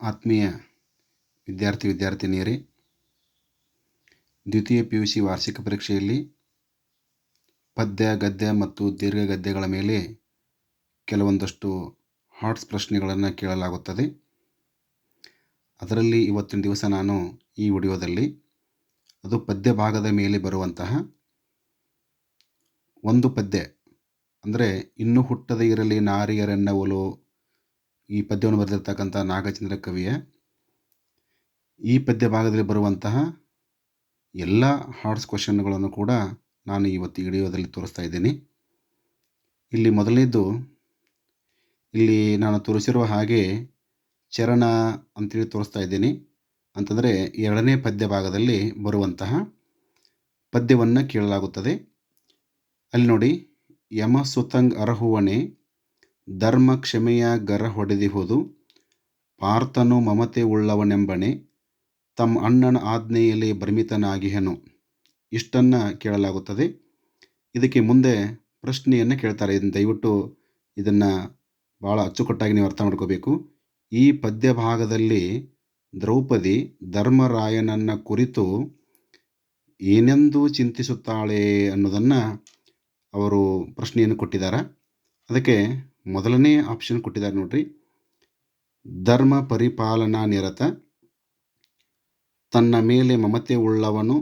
ಆತ್ಮೀಯ ವಿದ್ಯಾರ್ಥಿ ವಿದ್ಯಾರ್ಥಿನಿಯರೇ, ದ್ವಿತೀಯ ಪಿ ಯು ಸಿ ವಾರ್ಷಿಕ ಪರೀಕ್ಷೆಯಲ್ಲಿ ಪದ್ಯ, ಗದ್ಯ ಮತ್ತು ದೀರ್ಘ ಗದ್ಯಗಳ ಮೇಲೆ ಕೆಲವೊಂದಷ್ಟು ಹಾಟ್ಸ್ ಪ್ರಶ್ನೆಗಳನ್ನು ಕೇಳಲಾಗುತ್ತದೆ. ಅದರಲ್ಲಿ ಇವತ್ತಿನ ದಿವಸ ನಾನು ಈ ವಿಡಿಯೋದಲ್ಲಿ ಅದು ಪದ್ಯ ಭಾಗದ ಮೇಲೆ ಬರುವಂತಹ ಒಂದು ಪದ್ಯ, ಅಂದರೆ ಇನ್ನೂ ಹುಟ್ಟದೇ ಇರಲಿ, ನಾರಿಯರೆನ್ನವಲು ಈ ಪದ್ಯವನ್ನು ಬರೆದಿರ್ತಕ್ಕಂಥ ನಾಗಚಂದ್ರ ಕವಿಯ, ಈ ಪದ್ಯ ಭಾಗದಲ್ಲಿ ಬರುವಂತಹ ಎಲ್ಲ ಹಾರ್ಡ್ಸ್ ಕ್ವಶನ್ಗಳನ್ನು ಕೂಡ ನಾನು ಇವತ್ತು ವಿಡಿಯೋದಲ್ಲಿ ತೋರಿಸ್ತಾ ಇದ್ದೀನಿ. ಇಲ್ಲಿ ಮೊದಲನೇದು ಇಲ್ಲಿ ನಾನು ತೋರಿಸಿರುವ ಹಾಗೆ ಚರಣ ಅಂತೇಳಿ ತೋರಿಸ್ತಾ ಇದ್ದೀನಿ. ಅಂತಂದರೆ ಎರಡನೇ ಪದ್ಯ ಭಾಗದಲ್ಲಿ ಬರುವಂತಹ ಪದ್ಯವನ್ನು ಕೇಳಲಾಗುತ್ತದೆ. ಅಲ್ಲಿ ನೋಡಿ, ಯಮ ಸುತಂಗ್ ಅರಹುವಣೆ ಧರ್ಮ ಕ್ಷಮೆಯ ಗರ ಹೊಡೆದಿಹುದು ಪಾರ್ಥನು ಮಮತೆ ಉಳ್ಳವನೆಂಬನೆ ತಮ್ಮ ಅಣ್ಣನ ಆಜ್ಞೆಯಲ್ಲಿ ಭ್ರಮಿತನಾಗಿಹನು. ಇಷ್ಟನ್ನು ಕೇಳಲಾಗುತ್ತದೆ. ಇದಕ್ಕೆ ಮುಂದೆ ಪ್ರಶ್ನೆಯನ್ನು ಕೇಳ್ತಾರೆ. ಇದನ್ನು ದಯವಿಟ್ಟು ಇದನ್ನು ಭಾಳ ಅಚ್ಚುಕಟ್ಟಾಗಿ ನೀವು ಅರ್ಥ ಮಾಡ್ಕೋಬೇಕು. ಈ ಪದ್ಯ ಭಾಗದಲ್ಲಿ ದ್ರೌಪದಿ ಧರ್ಮರಾಯನನ್ನು ಕುರಿತು ಏನೆಂದು ಚಿಂತಿಸುತ್ತಾಳೆ ಅನ್ನೋದನ್ನು ಅವರು ಪ್ರಶ್ನೆಯನ್ನು ಕೊಟ್ಟಿದ್ದಾರೆ. ಅದಕ್ಕೆ ಮೊದಲನೇ ಆಪ್ಷನ್ ಕೊಟ್ಟಿದ್ದಾರೆ ನೋಡ್ರಿ. ಧರ್ಮ ಪರಿಪಾಲನಾ ನಿರತ, ತನ್ನ ಮೇಲೆ ಮಮತೆ ಉಳ್ಳವನು.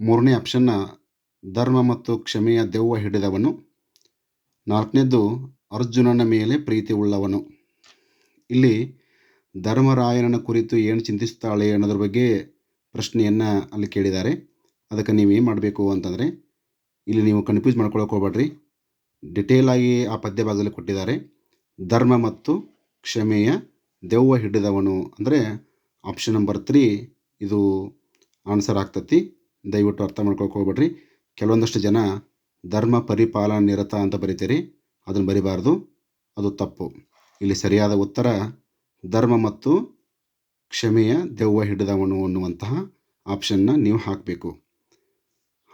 ಮೂರನೇ ಆಪ್ಷನ್ನ ಧರ್ಮ ಮತ್ತು ಕ್ಷಮೆಯ ದೆವ್ವ ಹಿಡಿದವನು. ನಾಲ್ಕನೇದು ಅರ್ಜುನನ ಮೇಲೆ ಪ್ರೀತಿ ಉಳ್ಳವನು. ಇಲ್ಲಿ ಧರ್ಮರಾಯನ ಕುರಿತು ಏನು ಚಿಂತಿಸ್ತಾಳೆ ಅನ್ನೋದ್ರ ಬಗ್ಗೆ ಪ್ರಶ್ನೆಯನ್ನು ಅಲ್ಲಿ ಕೇಳಿದ್ದಾರೆ. ಅದಕ್ಕೆ ನೀವು ಏನು ಮಾಡಬೇಕು ಅಂತಂದರೆ, ಇಲ್ಲಿ ನೀವು ಕನ್ಫ್ಯೂಸ್ ಮಾಡ್ಕೊಳಕ್ಕೆ ಹೋಗ್ಬೇಡ್ರಿ. ಡಿಟೇಲ್ ಆಗಿ ಆ ಪದ್ಯ ಭಾಗದಲ್ಲಿ ಕೊಟ್ಟಿದ್ದಾರೆ. ಧರ್ಮ ಮತ್ತು ಕ್ಷಮೆಯ ದೆವ್ವ ಹಿಡಿದವನು ಅಂದರೆ ಆಪ್ಷನ್ ನಂಬರ್ ತ್ರೀ ಇದು ಆನ್ಸರ್ ಆಗ್ತತಿ. ದಯವಿಟ್ಟು ಅರ್ಥ ಹೋಗ್ಬೇಡ್ರಿ. ಕೆಲವೊಂದಷ್ಟು ಜನ ಧರ್ಮ ಪರಿಪಾಲನ ನಿರತ ಅಂತ ಬರಿತೀರಿ. ಅದನ್ನು ಬರಿಬಾರ್ದು. ಅದು ತಪ್ಪು. ಇಲ್ಲಿ ಸರಿಯಾದ ಉತ್ತರ ಧರ್ಮ ಮತ್ತು ಕ್ಷಮೆಯ ದೆವ್ವ ಹಿಡಿದವನು ಅನ್ನುವಂತಹ ಆಪ್ಷನ್ನ ನೀವು ಹಾಕಬೇಕು.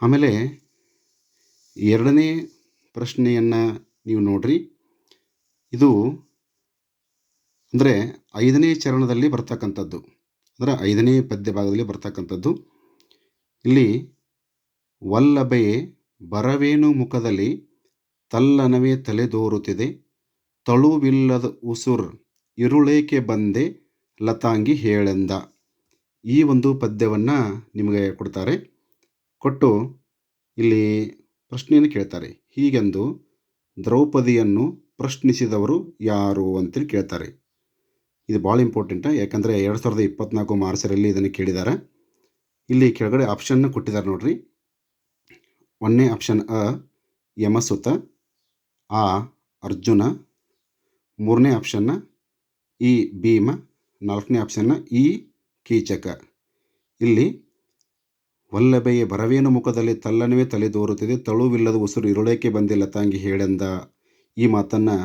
ಆಮೇಲೆ ಎರಡನೇ ಪ್ರಶ್ನೆಯನ್ನು ನೀವು ನೋಡ್ರಿ. ಇದು ಅಂದರೆ ಐದನೇ ಚರಣದಲ್ಲಿ ಬರ್ತಕ್ಕಂಥದ್ದು. ಅಂದರೆ ಐದನೇ ಪದ್ಯ ಭಾಗದಲ್ಲಿ ಬರ್ತಕ್ಕಂಥದ್ದು. ಇಲ್ಲಿ ವಲ್ಲಭೆಯೇ ಬರವೇನು ಮುಖದಲ್ಲಿ ತಲ್ಲನವೇ ತಲೆದೋರುತ್ತಿದೆ ತಳುವಿಲ್ಲದ ಉಸುರ್ ಇರುಳೇಕೆ ಬಂದೆ ಲತಾಂಗಿ ಹೇಳೆಂದ. ಈ ಒಂದು ಪದ್ಯವನ್ನು ನಿಮಗೆ ಕೊಡ್ತಾರೆ. ಕೊಟ್ಟು ಇಲ್ಲಿ ಪ್ರಶ್ನೆಯನ್ನು ಕೇಳ್ತಾರೆ. ಹೀಗೆಂದು ದ್ರೌಪದಿಯನ್ನು ಪ್ರಶ್ನಿಸಿದವರು ಯಾರು ಅಂತೇಳಿ ಕೇಳ್ತಾರೆ. ಇದು ಭಾಳ ಇಂಪಾರ್ಟೆಂಟ ಯಾಕಂದರೆ ಎರಡು ಸಾವಿರದ ಇಪ್ಪತ್ತ್ನಾಲ್ಕು ಮಾರ್ಚರಲ್ಲಿ ಇದನ್ನು ಕೇಳಿದ್ದಾರೆ ಇಲ್ಲಿ ಕೆಳಗಡೆ ಆಪ್ಷನ್ನ ಕೊಟ್ಟಿದ್ದಾರೆ ನೋಡ್ರಿ. ಒಂದನೇ ಆಪ್ಷನ್ ಅ, ಯಮಸುತ, ಆ, ಅರ್ಜುನ. ಮೂರನೇ ಆಪ್ಷನ್ನ ಇ ಭೀಮ. ನಾಲ್ಕನೇ ಆಪ್ಷನ್ನ ಇ ಕೀಚಕ. ಇಲ್ಲಿ ವಲ್ಲಭೆಯ ಬರವೇನ ಮುಖದಲ್ಲಿ ತಲ್ಲನವೇ ತಲೆ ದೋರುತ್ತಿದೆ. ತಳುವಿಲ್ಲದ ಉಸಿರು ಇರುಳೇಕೆ ಬಂದಿಲ್ಲ ತಂಗಿ ಹೇಳೆಂದ ಈ ಮಾತನ್ನು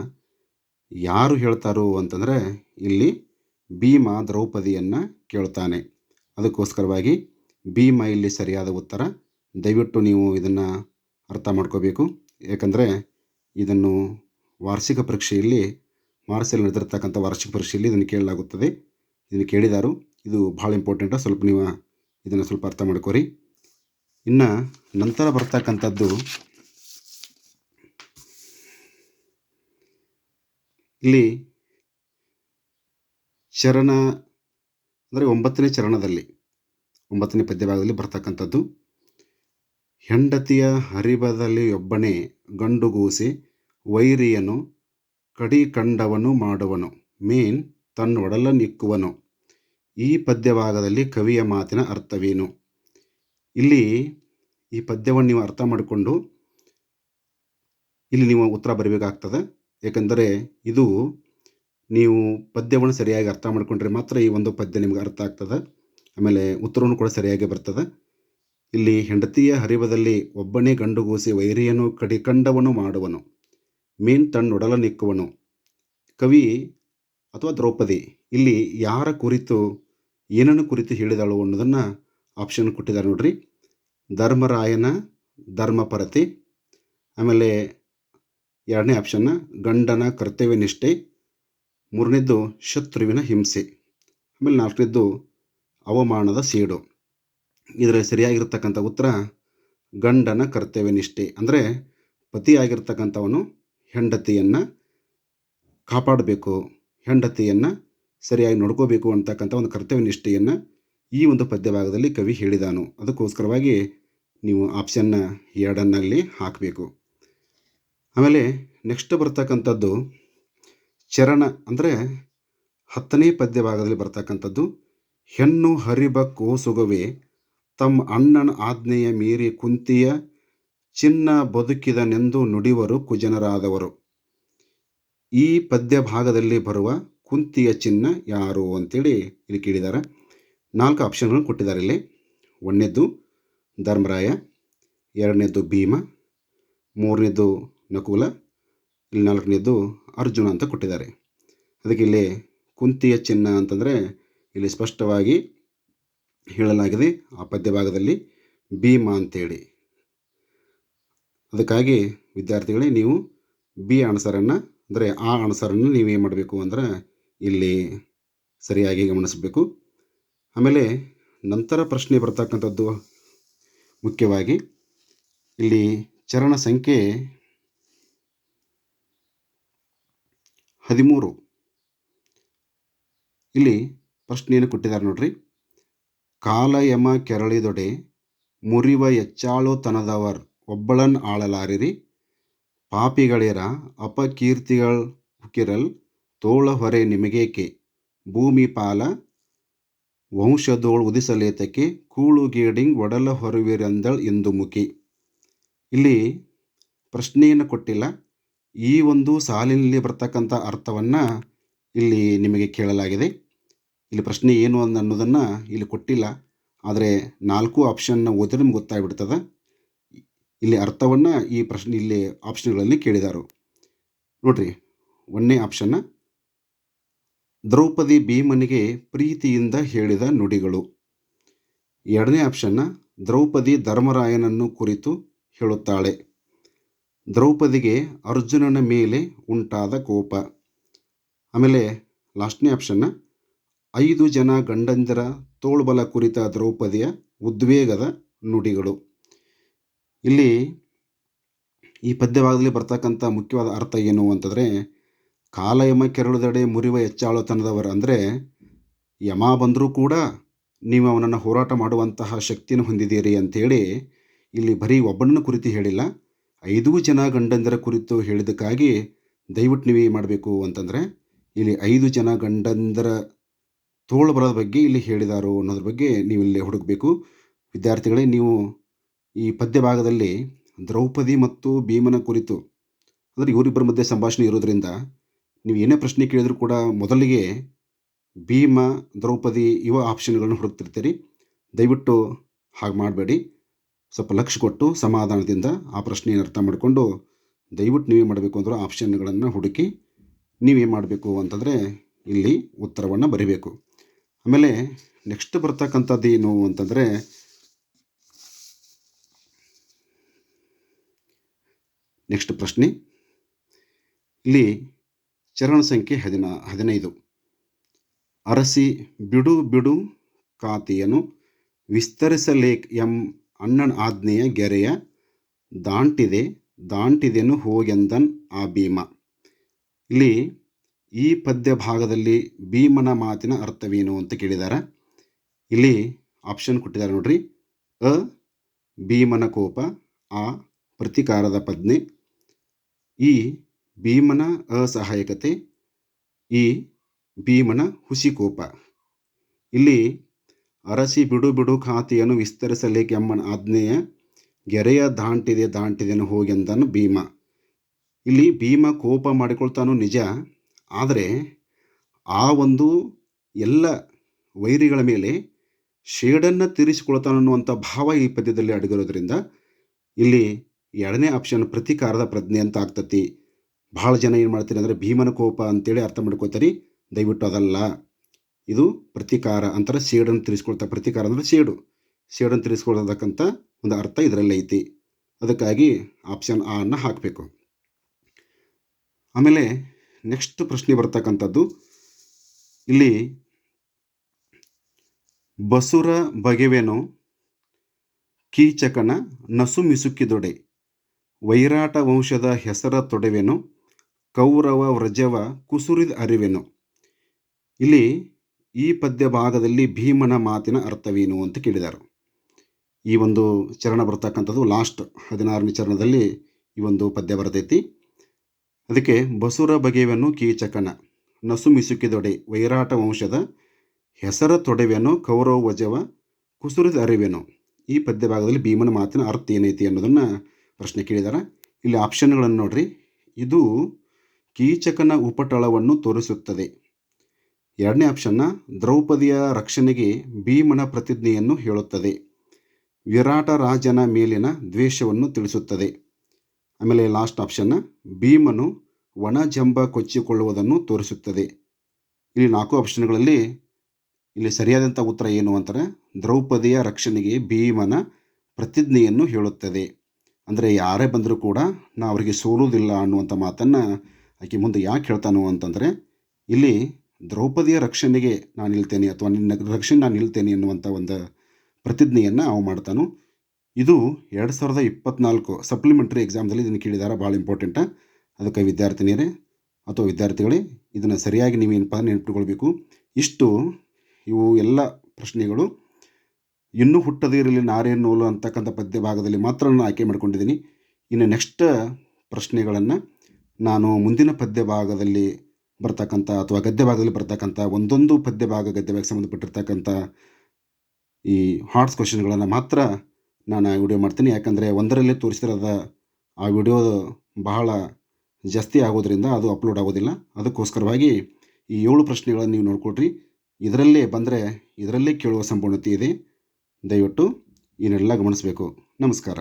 ಯಾರು ಹೇಳ್ತಾರೋ ಅಂತಂದರೆ ಇಲ್ಲಿ ಭೀಮ ದ್ರೌಪದಿಯನ್ನು ಕೇಳ್ತಾನೆ. ಅದಕ್ಕೋಸ್ಕರವಾಗಿ ಭೀಮ ಇಲ್ಲಿ ಸರಿಯಾದ ಉತ್ತರ. ದಯವಿಟ್ಟು ನೀವು ಇದನ್ನು ಅರ್ಥ ಮಾಡ್ಕೋಬೇಕು. ಯಾಕಂದರೆ ಇದನ್ನು ವಾರ್ಷಿಕ ಪರೀಕ್ಷೆಯಲ್ಲಿ ಮಾರ್ಚಲ್ಲಿ ನಡೆದಿರ್ತಕ್ಕಂಥ ವಾರ್ಷಿಕ ಪರೀಕ್ಷೆಯಲ್ಲಿ ಇದನ್ನು ಕೇಳಲಾಗುತ್ತದೆ. ಇದನ್ನು ಕೇಳಿದಾರು. ಇದು ಭಾಳ ಇಂಪಾರ್ಟೆಂಟ ಸ್ವಲ್ಪ ನೀವು ಇದನ್ನು ಸ್ವಲ್ಪ ಅರ್ಥ ಮಾಡ್ಕೋರಿ. ಇನ್ನು ನಂತರ ಬರ್ತಕ್ಕಂಥದ್ದು ಇಲ್ಲಿ ಚರಣ ಅಂದರೆ ಒಂಬತ್ತನೇ ಚರಣದಲ್ಲಿ, ಒಂಬತ್ತನೇ ಪದ್ಯಭಾಗದಲ್ಲಿ ಬರ್ತಕ್ಕಂಥದ್ದು. ಹೆಂಡತಿಯ ಹರಿಬದಲ್ಲಿ ಒಬ್ಬನೇ ಗಂಡುಗೂಸಿ ವೈರಿಯನು ಕಡಿ ಕಂಡವನು ಮಾಡುವನು, ಮೇನ್ ತನ್ನೊಡಲ ನಿಕ್ಕುವನು. ಈ ಪದ್ಯಭಾಗದಲ್ಲಿ ಕವಿಯ ಮಾತಿನ ಅರ್ಥವೇನು? ಇಲ್ಲಿ ಈ ಪದ್ಯವನ್ನು ನೀವು ಅರ್ಥ ಮಾಡಿಕೊಂಡು ಇಲ್ಲಿ ನೀವು ಉತ್ತರ ಬರಬೇಕಾಗ್ತದೆ. ಏಕೆಂದರೆ ಇದು ನೀವು ಪದ್ಯವನ್ನು ಸರಿಯಾಗಿ ಅರ್ಥ ಮಾಡಿಕೊಂಡ್ರೆ ಮಾತ್ರ ಈ ಒಂದು ಪದ್ಯ ನಿಮ್ಗೆ ಅರ್ಥ ಆಗ್ತದೆ. ಆಮೇಲೆ ಉತ್ತರವನ್ನು ಕೂಡ ಸರಿಯಾಗಿ ಬರ್ತದೆ. ಇಲ್ಲಿ ಹೆಂಡತಿಯ ಹರಿವದಲ್ಲಿ ಒಬ್ಬನೇ ಗಂಡುಗೂಸಿ ವೈರಿಯನ್ನು ಕಡಿಕಂಡವನು ಮಾಡುವನು. ಮೀನ್ ತನ್ನೊಡಲ ನಿಕ್ಕುವನು. ಕವಿ ಅಥವಾ ದ್ರೌಪದಿ, ಇಲ್ಲಿ ಯಾರ ಕುರಿತು ಏನನ್ನು ಕುರಿತು ಹೇಳಿದಳು ಅನ್ನೋದನ್ನು ಆಪ್ಷನ್ ಕೊಟ್ಟಿದ್ದಾರೆ ನೋಡ್ರಿ. ಧರ್ಮರಾಯನ ಧರ್ಮಪರತಿ, ಆಮೇಲೆ ಎರಡನೇ ಆಪ್ಷನ್ನ ಗಂಡನ ಕರ್ತವ್ಯ ನಿಷ್ಠೆ, ಮೂರನೇದ್ದು ಶತ್ರುವಿನ ಹಿಂಸೆ, ಆಮೇಲೆ ನಾಲ್ಕನೇದ್ದು ಅವಮಾನದ ಸೇಡು. ಇದರ ಸರಿಯಾಗಿರ್ತಕ್ಕಂಥ ಉತ್ತರ ಗಂಡನ ಕರ್ತವ್ಯ ನಿಷ್ಠೆ, ಅಂದರೆ ಪತಿಯಾಗಿರ್ತಕ್ಕಂಥವನು ಹೆಂಡತಿಯನ್ನು ಕಾಪಾಡಬೇಕು, ಹೆಂಡತಿಯನ್ನು ಸರಿಯಾಗಿ ನೋಡ್ಕೋಬೇಕು ಅಂತಕ್ಕಂಥ ಒಂದು ಕರ್ತವ್ಯ ನಿಷ್ಠೆಯನ್ನು ಈ ಒಂದು ಪದ್ಯಭಾಗದಲ್ಲಿ ಕವಿ ಹೇಳಿದಾನು. ಅದಕ್ಕೋಸ್ಕರವಾಗಿ ನೀವು ಆಪ್ಷನ್ನ ಎರಡನ್ನಲ್ಲಿ ಹಾಕಬೇಕು. ಆಮೇಲೆ ನೆಕ್ಸ್ಟ್ ಬರ್ತಕ್ಕಂಥದ್ದು ಚರಣ ಅಂದರೆ ಹತ್ತನೇ ಪದ್ಯಭಾಗದಲ್ಲಿ ಬರ್ತಕ್ಕಂಥದ್ದು, ಹೆಣ್ಣು ಹರಿಬ ಕೋಸುಗವೇ ತಮ್ಮ ಅಣ್ಣನ ಆಜ್ಞೆಯ ಮೀರಿ ಕುಂತಿಯ ಚಿನ್ನ ಬದುಕಿದನೆಂದು ನುಡಿವರು ಕುಜನರಾದವರು. ಈ ಪದ್ಯ ಭಾಗದಲ್ಲಿ ಬರುವ ಕುಂತಿಯ ಚಿನ್ನ ಯಾರು ಅಂತೇಳಿ ಇಲ್ಲಿ ಕೇಳಿದ್ದಾರೆ ನಾಲ್ಕು ಆಪ್ಷನ್ಗಳನ್ನು ಕೊಟ್ಟಿದ್ದಾರೆ ಇಲ್ಲಿ. ಒಂದನೇದ್ದು ಧರ್ಮರಾಯ ಎರಡನೇದ್ದು ಭೀಮ ಮೂರನೇದ್ದು ನಕುಲ, ಇಲ್ಲಿ ನಾಲ್ಕನೇದ್ದು ಅರ್ಜುನ ಅಂತ ಕೊಟ್ಟಿದ್ದಾರೆ. ಅದಕ್ಕೆ ಇಲ್ಲಿ ಕುಂತಿಯ ಚಿನ್ನ ಅಂತಂದರೆ ಇಲ್ಲಿ ಸ್ಪಷ್ಟವಾಗಿ ಹೇಳಲಾಗಿದೆ ಆ ಪದ್ಯ ಭಾಗದಲ್ಲಿ ಭೀಮ ಅಂತೇಳಿ. ಅದಕ್ಕಾಗಿ ವಿದ್ಯಾರ್ಥಿಗಳೇ ನೀವು ಬಿ ಆನ್ಸರನ್ನು ಅಂದರೆ ಆ ಆನ್ಸರನ್ನು ನೀವೇನು ಮಾಡಬೇಕು ಅಂದ್ರೆ ಇಲ್ಲಿ ಸರಿಯಾಗಿ ಗಮನಿಸಬೇಕು. ಆಮೇಲೆ ನಂತರ ಪ್ರಶ್ನೆ ಬರ್ತಕ್ಕಂಥದ್ದು ಮುಖ್ಯವಾಗಿ ಇಲ್ಲಿ ಚರಣ ಸಂಖ್ಯೆ ಹದಿಮೂರು. ಇಲ್ಲಿ ಪ್ರಶ್ನೆಯನ್ನು ಕೊಟ್ಟಿದ್ದಾರೆ ನೋಡ್ರಿ. ಕಾಲಯಮ ಕೆರಳಿದೊಡೆ ಮುರಿವ ಎಚ್ಚಾಳುತನದವರ್ ಒಬ್ಬಳನ್ ಆಳಲಾರಿರಿ. ಪಾಪಿಗಳಿರ ಅಪಕೀರ್ತಿಗಳು ಹುಕಿರಲ್ ತೋಳ ಹೊರೆ ನಿಮಗೇಕೆ? ಭೂಮಿ ಪಾಲ, ವಂಶದೋಳ್ ಉದಿಸಲೇತಕ್ಕೆ ಕೂಳುಗೇಡಿಂಗ್ ಒಡಲ ಹೊರುವಿರಂದಳ್ ಎಂದು ಮುಖಿ. ಇಲ್ಲಿ ಪ್ರಶ್ನೆಯನ್ನು ಕೊಟ್ಟಿಲ್ಲ. ಈ ಒಂದು ಸಾಲಿನಲ್ಲಿ ಬರ್ತಕ್ಕಂಥ ಅರ್ಥವನ್ನು ಇಲ್ಲಿ ನಿಮಗೆ ಕೇಳಲಾಗಿದೆ. ಇಲ್ಲಿ ಪ್ರಶ್ನೆ ಏನು ಅನ್ನೋದನ್ನು ಇಲ್ಲಿ ಕೊಟ್ಟಿಲ್ಲ. ಆದರೆ ನಾಲ್ಕು ಆಪ್ಷನ್ನ ಓದಿದ್ರೆ ನಿಮ್ಗೆ ಗೊತ್ತಾಗ್ಬಿಡ್ತದೆ. ಇಲ್ಲಿ ಅರ್ಥವನ್ನು ಈ ಪ್ರಶ್ನೆ, ಇಲ್ಲಿ ಆಪ್ಷನ್ಗಳಲ್ಲಿ ಕೇಳಿದರು. ನೋಡ್ರಿ, ಒಂದನೇ ಆಪ್ಷನ್ನ. ದ್ರೌಪದಿ ಭೀಮನಿಗೆ ಪ್ರೀತಿಯಿಂದ ಹೇಳಿದ ನುಡಿಗಳು. ಎರಡನೇ ಆಪ್ಷನ್ನ ದ್ರೌಪದಿ ಧರ್ಮರಾಯನನ್ನು ಕುರಿತು ಹೇಳುತ್ತಾಳೆ. ದ್ರೌಪದಿಗೆ ಅರ್ಜುನನ ಮೇಲೆ ಉಂಟಾದ ಕೋಪ. ಆಮೇಲೆ ಲಾಸ್ಟ್ನೇ ಆಪ್ಷನ್ನ ಐದು ಜನ ಗಂಡಂದಿರ ತೋಳ್ಬಲ ಕುರಿತ ದ್ರೌಪದಿಯ ಉದ್ವೇಗದ ನುಡಿಗಳು. ಇಲ್ಲಿ ಈ ಪದ್ಯ ಭಾಗದಲ್ಲಿ ಬರ್ತಕ್ಕಂಥ ಮುಖ್ಯವಾದ ಅರ್ಥ ಏನು ಅಂತಂದರೆ ಕಾಲಯಮ ಕೆರಳದಡೆ ಮುರಿವ ಹೆಚ್ಚಾಳುತನದವರು ಅಂದರೆ ಯಮ ಬಂದರೂ ಕೂಡ ನೀವು ಅವನನ್ನು ಹೋರಾಟ ಮಾಡುವಂತಹ ಶಕ್ತಿಯನ್ನು ಹೊಂದಿದ್ದೀರಿ ಅಂಥೇಳಿ ಇಲ್ಲಿ ಬರೀ ಒಬ್ಬನನ್ನು ಕುರಿತು ಹೇಳಿಲ್ಲ, ಐದು ಜನ ಗಂಡಂದಿರ ಕುರಿತು ಹೇಳಿದ್ದಕ್ಕಾಗಿ ದಯವಿಟ್ಟು ನೀವು ಮಾಡಬೇಕು ಅಂತಂದರೆ ಇಲ್ಲಿ ಐದು ಜನ ಗಂಡಂದರ ತೋಳು ಬರೋದ ಬಗ್ಗೆ ಇಲ್ಲಿ ಹೇಳಿದಾರು ಅನ್ನೋದ್ರ ಬಗ್ಗೆ ನೀವು ಇಲ್ಲಿ ಹುಡುಕಬೇಕು. ವಿದ್ಯಾರ್ಥಿಗಳೇ, ನೀವು ಈ ಪದ್ಯ ಭಾಗದಲ್ಲಿ ದ್ರೌಪದಿ ಮತ್ತು ಭೀಮನ ಕುರಿತು, ಅಂದರೆ ಇವರಿಬ್ಬರ ಮಧ್ಯೆ ಸಂಭಾಷಣೆ ಇರೋದ್ರಿಂದ ನೀವು ಏನೇ ಪ್ರಶ್ನೆ ಕೇಳಿದರೂ ಕೂಡ ಮೊದಲಿಗೆ ಭೀಮ, ದ್ರೌಪದಿ ಇವ ಆಪ್ಷನ್ಗಳನ್ನು ಹುಡುಕ್ತಿರ್ತೀರಿ. ದಯವಿಟ್ಟು ಹಾಗೆ ಮಾಡಬೇಡಿ. ಸ್ವಲ್ಪ ಲಕ್ಷ್ಯ ಕೊಟ್ಟು ಸಮಾಧಾನದಿಂದ ಆ ಪ್ರಶ್ನೆಯನ್ನು ಅರ್ಥ ಮಾಡಿಕೊಂಡು ದಯವಿಟ್ಟು ನೀವೇ ಮಾಡಬೇಕು ಅಂದ್ರೆ ಆಪ್ಷನ್ಗಳನ್ನು ಹುಡುಕಿ ನೀವೇನು ಮಾಡಬೇಕು ಅಂತಂದರೆ ಇಲ್ಲಿ ಉತ್ತರವನ್ನು ಬರೀಬೇಕು. ಆಮೇಲೆ ನೆಕ್ಸ್ಟ್ ಬರ್ತಕ್ಕಂಥದ್ದು ಏನು ಅಂತಂದರೆ ನೆಕ್ಸ್ಟ್ ಪ್ರಶ್ನೆ. ಇಲ್ಲಿ ಚರಣ ಸಂಖ್ಯೆ ಹದಿನಾ, ಹದಿನೈದು. ಅರಸಿ ಬಿಡು ಬಿಡು ಖಾತೆಯನ್ನು ವಿಸ್ತರಿಸಲೇಕ್ ಎಂ ಅಣ್ಣನ ಆಜ್ಞೆಯ ಗೆರೆಯ ದಾಂಟಿದೆ, ದಾಂಟಿದೆನು ಹೋಗೆಂದನ್ ಆ ಭೀಮ. ಇಲ್ಲಿ ಈ ಪದ್ಯ ಭಾಗದಲ್ಲಿ ಭೀಮನ ಮಾತಿನ ಅರ್ಥವೇನು ಅಂತ ಕೇಳಿದ್ದಾರೆ ಇಲ್ಲಿ ಆಪ್ಷನ್ ಕೊಟ್ಟಿದ್ದಾರೆ ನೋಡ್ರಿ. ಅ, ಭೀಮನ ಕೋಪ, ಆ, ಪ್ರತಿಕಾರದ ಪ್ರಜ್ಞೆ ಈ ಭೀಮನ ಅಸಹಾಯಕತೆ. ಈ ಭೀಮನ ಹುಸಿಕೋಪ. ಇಲ್ಲಿ ಅರಸಿ ಬಿಡು ಬಿಡು ಖಾತೆಯನ್ನು ವಿಸ್ತರಿಸಲೇಕೆಂಬನ ಆಜ್ಞೆಯ ಗೆರೆಯ ದಾಂಟಿದೆ ದಾಂಟಿದೆನು ಹೋಗೆಂದನು ಭೀಮ. ಇಲ್ಲಿ ಭೀಮ ಕೋಪ ಮಾಡಿಕೊಳ್ತಾನೋ ನಿಜ, ಆದರೆ ಆ ಒಂದು ಎಲ್ಲ ವೈರಿಗಳ ಮೇಲೆ ಶೇಡನ್ನು ತೀರಿಸಿಕೊಳ್ತಾನೆ ಅನ್ನುವಂಥ ಭಾವ ಈ ಪದ್ಯದಲ್ಲಿ ಅಡಗಿರೋದ್ರಿಂದ ಇಲ್ಲಿ ಎರಡನೇ ಆಪ್ಷನ್ ಪ್ರತಿಕಾರದ ಪ್ರಜ್ಞೆ ಅಂತ ಆಗ್ತತಿ. ಭಾಳ ಜನ ಏನು ಮಾಡ್ತೀರಿ ಅಂದರೆ ಭೀಮನ ಕೋಪ ಅಂತೇಳಿ ಅರ್ಥ ಮಾಡ್ಕೋತಾರೆ ದಯವಿಟ್ಟು ಅದಲ್ಲ. ಇದು ಪ್ರತಿಕಾರ ಅಂತಾರೆ ಸೇಡನ್ನು ತಿಳಿಸ್ಕೊಳ್ತಾ, ಪ್ರತಿಕಾರ ಅಂದರೆ ಸೇಡು. ಸೇಡನ್ನು ತಿಳಿಸ್ಕೊಳ್ತಕ್ಕಂಥ ಒಂದು ಅರ್ಥ ಇದರಲ್ಲಿ ಐತಿ. ಅದಕ್ಕಾಗಿ ಆಪ್ಷನ್ ಆ ಅನ್ನು ಹಾಕಬೇಕು. ಆಮೇಲೆ ನೆಕ್ಸ್ಟ್ ಪ್ರಶ್ನೆ ಬರ್ತಕ್ಕಂಥದ್ದು. ಇಲ್ಲಿ ಬಸುರ ಬಗೆವೆನು? ಕೀಚಕನ ನಸು ಮಿಸುಕಿದೊಡೆ ವೈರಾಟ ವಂಶದ ಹೆಸರ ತೊಡೆವೆನು? ಕೌರವ ವ್ರಜವ ಕುಸುರಿದ ಅರಿವೆನು. ಇಲ್ಲಿ ಈ ಪದ್ಯ ಭಾಗದಲ್ಲಿ ಭೀಮನ ಮಾತಿನ ಅರ್ಥವೇನು ಅಂತ ಕೇಳಿದರು. ಈ ಒಂದು ಚರಣ ಬರ್ತಕ್ಕಂಥದ್ದು ಲಾಸ್ಟ್ ಹದಿನಾರನೇ ಚರಣದಲ್ಲಿ ಈ ಒಂದು ಪದ್ಯ ಬರ್ತೈತಿ. ಅದಕ್ಕೆ ಬಸುರ ಬಗೆವೆನು ಕೀಚಕನ, ನಸು ಮಿಸುಕಿದೊಡೆ ವೈರಾಟ ವಂಶದ ಹೆಸರ ತೊಡೆವೆನು ಕೌರವ ವಜವ ಕುಸುರಿದ ಅರಿವೆನು. ಈ ಪದ್ಯ ಭಾಗದಲ್ಲಿ ಭೀಮನ ಮಾತಿನ ಅರ್ಥ ಏನೈತಿ ಅನ್ನೋದನ್ನು ಪ್ರಶ್ನೆ ಕೇಳಿದಾರೆ. ಇಲ್ಲಿ ಆಪ್ಷನ್ಗಳನ್ನು ನೋಡ್ರಿ. ಇದು ಕೀಚಕನ ಉಪಟಳವನ್ನು ತೋರಿಸುತ್ತದೆ. ಎರಡನೇ ಆಪ್ಷನ್ನ ದ್ರೌಪದಿಯ ರಕ್ಷಣೆಗೆ ಭೀಮನ ಪ್ರತಿಜ್ಞೆಯನ್ನು ಹೇಳುತ್ತದೆ. ವಿರಾಟ ರಾಜನ ಮೇಲಿನ ದ್ವೇಷವನ್ನು ತಿಳಿಸುತ್ತದೆ. ಆಮೇಲೆ ಲಾಸ್ಟ್ ಆಪ್ಷನ್ನ ಭೀಮನು ಒಣ ಜಂಬ ಕೊಚ್ಚಿಕೊಳ್ಳುವುದನ್ನು ತೋರಿಸುತ್ತದೆ. ಇಲ್ಲಿ ನಾಲ್ಕು ಆಪ್ಷನ್ಗಳಲ್ಲಿ ಇಲ್ಲಿ ಸರಿಯಾದಂಥ ಉತ್ತರ ಏನು ಅಂತಾರೆ? ದ್ರೌಪದಿಯ ರಕ್ಷಣೆಗೆ ಭೀಮನ ಪ್ರತಿಜ್ಞೆಯನ್ನು ಹೇಳುತ್ತದೆ. ಅಂದರೆ ಯಾರೇ ಬಂದರೂ ಕೂಡ ನಾ ಅವರಿಗೆ ಸೋಲುವುದಿಲ್ಲ ಅನ್ನುವಂಥ ಮಾತನ್ನು ಆಕೆ ಮುಂದೆ ಯಾಕೆ ಹೇಳ್ತಾನೋ ಅಂತಂದರೆ, ಇಲ್ಲಿ ದ್ರೌಪದಿಯ ರಕ್ಷಣೆಗೆ ನಾನು ನಿಲ್ತೇನೆ ಅಥವಾ ನಿನ್ನ ರಕ್ಷಣೆ ನಾನು ನಿಲ್ತೇನೆ ಎನ್ನುವಂಥ ಒಂದು ಪ್ರತಿಜ್ಞೆಯನ್ನು ಅವು ಮಾಡ್ತಾನು. ಇದು ಎರಡು ಸಾವಿರದ ಇಪ್ಪತ್ನಾಲ್ಕು ಸಪ್ಲಿಮೆಂಟ್ರಿ ಎಕ್ಸಾಮ್ದಲ್ಲಿ ಇದನ್ನು ಕೇಳಿದಾರೆ, ಭಾಳ ಇಂಪಾರ್ಟೆಂಟ ಅದಕ್ಕೆ ವಿದ್ಯಾರ್ಥಿನಿಯರೇ ಅಥವಾ ವಿದ್ಯಾರ್ಥಿಗಳೇ, ಇದನ್ನು ಸರಿಯಾಗಿ ನೀವೇನಪ್ಪ ನೆನಪಿಟ್ಕೊಳ್ಬೇಕು. ಇಷ್ಟು ಇವು ಎಲ್ಲ ಪ್ರಶ್ನೆಗಳು. ಇನ್ನೂ ಹುಟ್ಟದೇ ಇರಲಿ ನಾರೇನು ನೋಲು ಅಂತಕ್ಕಂಥ ಪದ್ಯ ಭಾಗದಲ್ಲಿ ಮಾತ್ರ ನಾನು ಆಯ್ಕೆ ಮಾಡ್ಕೊಂಡಿದ್ದೀನಿ. ಇನ್ನು ನೆಕ್ಸ್ಟ್ ಪ್ರಶ್ನೆಗಳನ್ನು ನಾನು ಮುಂದಿನ ಪದ್ಯ ಭಾಗದಲ್ಲಿ ಬರ್ತಕ್ಕಂಥ ಅಥವಾ ಗದ್ಯ ಭಾಗದಲ್ಲಿ ಬರ್ತಕ್ಕಂಥ ಒಂದೊಂದು ಪದ್ಯ ಭಾಗ, ಗದ್ಯ ಭಾಗಕ್ಕೆ ಸಂಬಂಧಪಟ್ಟಿರ್ತಕ್ಕಂಥ ಈ ಹಾರ್ಟ್ಸ್ ಕ್ವಶನ್ಗಳನ್ನು ಮಾತ್ರ ನಾನು ವಿಡಿಯೋ ಮಾಡ್ತೀನಿ. ಯಾಕಂದರೆ ಒಂದರಲ್ಲೇ ತೋರಿಸಿರೋದ ಆ ವಿಡಿಯೋ ಬಹಳ ಜಾಸ್ತಿ ಆಗೋದ್ರಿಂದ ಅದು ಅಪ್ಲೋಡ್ ಆಗೋದಿಲ್ಲ. ಅದಕ್ಕೋಸ್ಕರವಾಗಿ ಈ ಏಳು ಪ್ರಶ್ನೆಗಳನ್ನು ನೀವು ನೋಡಿಕೊಡ್ರಿ ಇದರಲ್ಲೇ ಬಂದರೆ ಇದರಲ್ಲೇ ಕೇಳುವ ಸಂಪೂರ್ಣತೆ ಇದೆ. ದಯವಿಟ್ಟು ಇದನ್ನೆಲ್ಲ ಗಮನಿಸಬೇಕು. ನಮಸ್ಕಾರ.